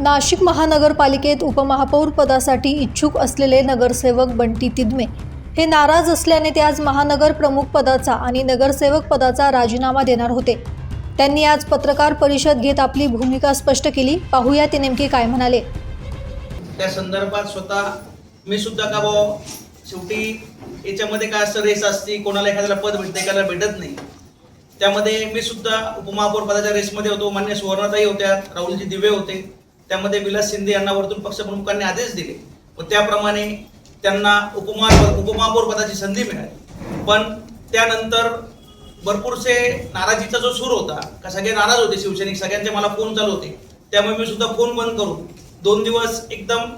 नाशिक महानगरपालिकेत उपमहापौर पदासाठी इच्छुक असलेले नगरसेवक बंटी तिदमे हे नाराज असल्याने ते आज महानगर प्रमुख पदाचा आणि नगरसेवक पदाचा राजीनामा देणार होते. त्यांनी आज पत्रकार परिषद घेत आपली भूमिका स्पष्ट केली. पाहूया ते नेमके काय म्हणाले. त्या संदर्भात स्वतः मी सुद्धा का भाऊ शेवटी याच्यामध्ये काय असं रेस असते कोणाला एखाद्याला पद भेटते एखाद्याला भेटत नाही. त्यामध्ये मी सुद्धा उपमहापौर पदाच्या रेसमध्ये होतो मान्य सुवर्णताई होत्या राहुलजी दिवे होते. त्यामध्ये विलास शिंदे यांना वरतून पक्षप्रमुखांनी आदेश दिले. व त्याप्रमाणे त्यांना उपमा उपमहापौर पदाची संधी मिळाली. पण त्यानंतर भरपूरसे नाराजीचा जो सूर होता का सगळे नाराज होते शिवसैनिक सगळ्यांचे मला फोन चालू होते. त्यामुळे मी सुद्धा फोन बंद करून दोन दिवस एकदम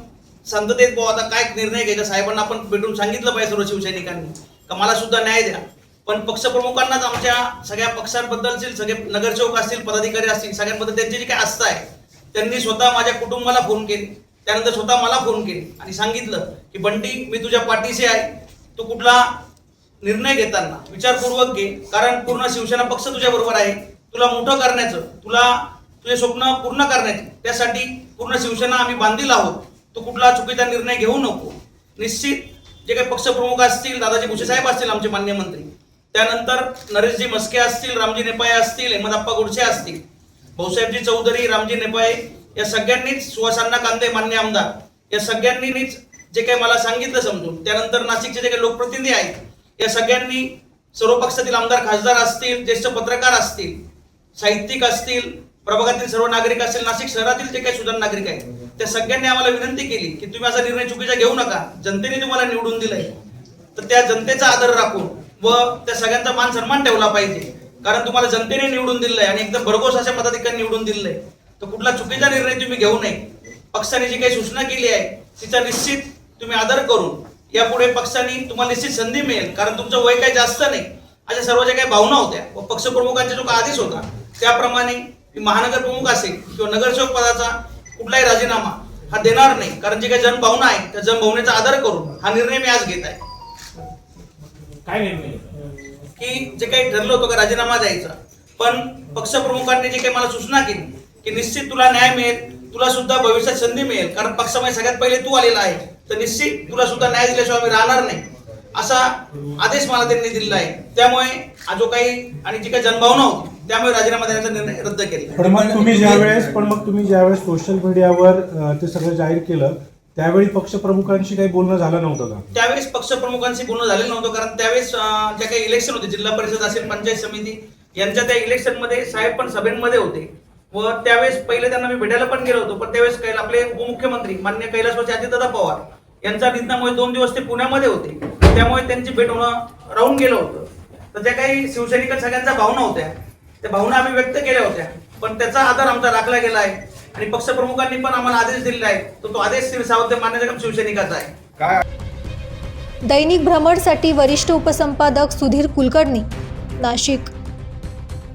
शांततेत भाऊ आता काय निर्णय घ्यायचा? साहेबांना आपण भेटून सांगितलं पाहिजे सर्व शिवसैनिकांनी. का मला सुद्धा न्याय द्या. पण पक्षप्रमुखांनाच आमच्या सगळ्या पक्षांबद्दलचे सगळे नगरसेवक असतील पदाधिकारी असतील सगळ्यांबद्दल त्यांची जी काय आस्था आहे त्यांनी स्वतः माझ्या कुटुंबाला फोन केले. त्यानंतर स्वतः मला फोन केले. आणि सांगितलं की बंटी मी तुझ्या पाठीशी आहे. तू कुठला निर्णय घेताना विचारपूर्वक घे. कारण पूर्ण शिवसेना पक्ष तुझ्या बरोबर आहे. तुला मोठं करण्याचं तुला तुझे स्वप्न पूर्ण करण्याचे त्यासाठी पूर्ण शिवसेना आम्ही बांधील आहोत. तू कुठला चुकीचा निर्णय घेऊ नको. निश्चित जे काही पक्षप्रमुख असतील दादाजी भुसे साहेब असतील आमचे मान्य मंत्री. त्यानंतर नरेशजी मस्के असतील रामजी नेपाळे असतील अहमदप्पा गोडसे असतील. भाऊसाहेबजी चौधरी रामजी नेपाळे या सगळ्यांनीच सुहासांना कांदे मान्य आमदार. या सगळ्यांनीच जे काही मला सांगितलं समजून त्यानंतर नाशिकचे जे काही लोकप्रतिनिधी आहेत या सगळ्यांनी सर्व पक्षातील आमदार खासदार असतील ज्येष्ठ पत्रकार असतील साहित्यिक असतील प्रभागातील सर्व नागरिक असतील नाशिक शहरातील जे काही सुधार नागरिक आहेत त्या सगळ्यांनी आम्हाला विनंती केली की तुम्ही असा निर्णय चुकीचा घेऊ नका. जनतेने तुम्हाला निवडून दिलंय. तर त्या जनतेचा आदर राखून व त्या सगळ्यांचा मान सन्मान ठेवला पाहिजे. कारण तुम्हाला जनतेने निवडून दिलंय आणि एकदम भरघोस अशा पदाधिकाऱ्यांनी निवडून दिलंय. तर कुठला चुकीचा निर्णय तुम्ही घेऊ नये. पक्षाने जी काही सूचना केली आहे तिचा निश्चित तुम्ही आदर करून यापुढे पक्षाने तुम्हाला निश्चित संधी मिळेल. कारण तुमचं वय काही जास्त नाही. अशा सर्व ज्या काही भावना होत्या व पक्षप्रमुखांचा जो काही आदेश होता त्याप्रमाणे महानगर प्रमुख असेल किंवा नगरसेवक पदाचा कुठलाही राजीनामा हा देणार नाही. कारण जी काही जनभावना आहे त्या जनभावनेचा आदर करून हा निर्णय मी आज घेत आहे. काय निर्णय? की जे काही ठरलं होतं का राजीनामा द्यायचा. पण पक्षप्रमुखांनी जे काही मला सूचना केली की निश्चित तुला न्याय मिळेल तुला सुद्धा भविष्यात संधी मिळेल कारण पक्षामध्ये सगळ्यात पहिले तू आलेला आहे तर निश्चित तुला सुद्धा न्याय दिल्याशिवाय मी राहणार नाही असा आदेश मला त्यांनी दिलेला आहे. त्यामुळे जो काही आणि जी काही जनभावना होती त्यामुळे राजीनामा देण्याचा निर्णय रद्द केला. पण मग तुम्ही ज्यावेळेस पण मग तुम्ही ज्यावेळेस सोशल मीडियावर ते सगळं जाहीर केलं त्यावेळी पक्षप्रमुखांशी काही बोलणं झालं नव्हतं का? त्यावेळेस पक्षप्रमुखांशी बोलणं झालेलं नव्हतं कारण त्यावेळेस अं, ज्या काही इलेक्शन होते जिल्हा परिषद असेल पंचायत समिती यांच्या त्या इलेक्शनमध्ये साहेब पण सभेमध्ये होते. व त्यावेळेस पहिले त्यांना मी भेटायला पण गेलो होतो पण त्यावेळेस कैला आपले उपमुख्यमंत्री मान्य कैलासवाचे अजितदादा पवार यांच्या निधनामुळे दोन दिवस ते पुण्यामध्ये होते. त्यामुळे त्यांची भेट होणं राहून गेलं होतं. तर ज्या काही शिवसैनिक सगळ्यांच्या भावना होत्या त्या भावना आम्ही व्यक्त केल्या होत्या. पण त्याचा आधार आमचा राखला गेला आहे. आणि पक्षप्रमुखांनी पण आम्हाला आदेश दिलेला आहे. तर तो आदेश श्री सावंत मान्य जगम शिवसैनिकाचा आहे. दैनिक भ्रमणसाठी वरिष्ठ उपसंपादक सुधीर कुलकर्णी नाशिक.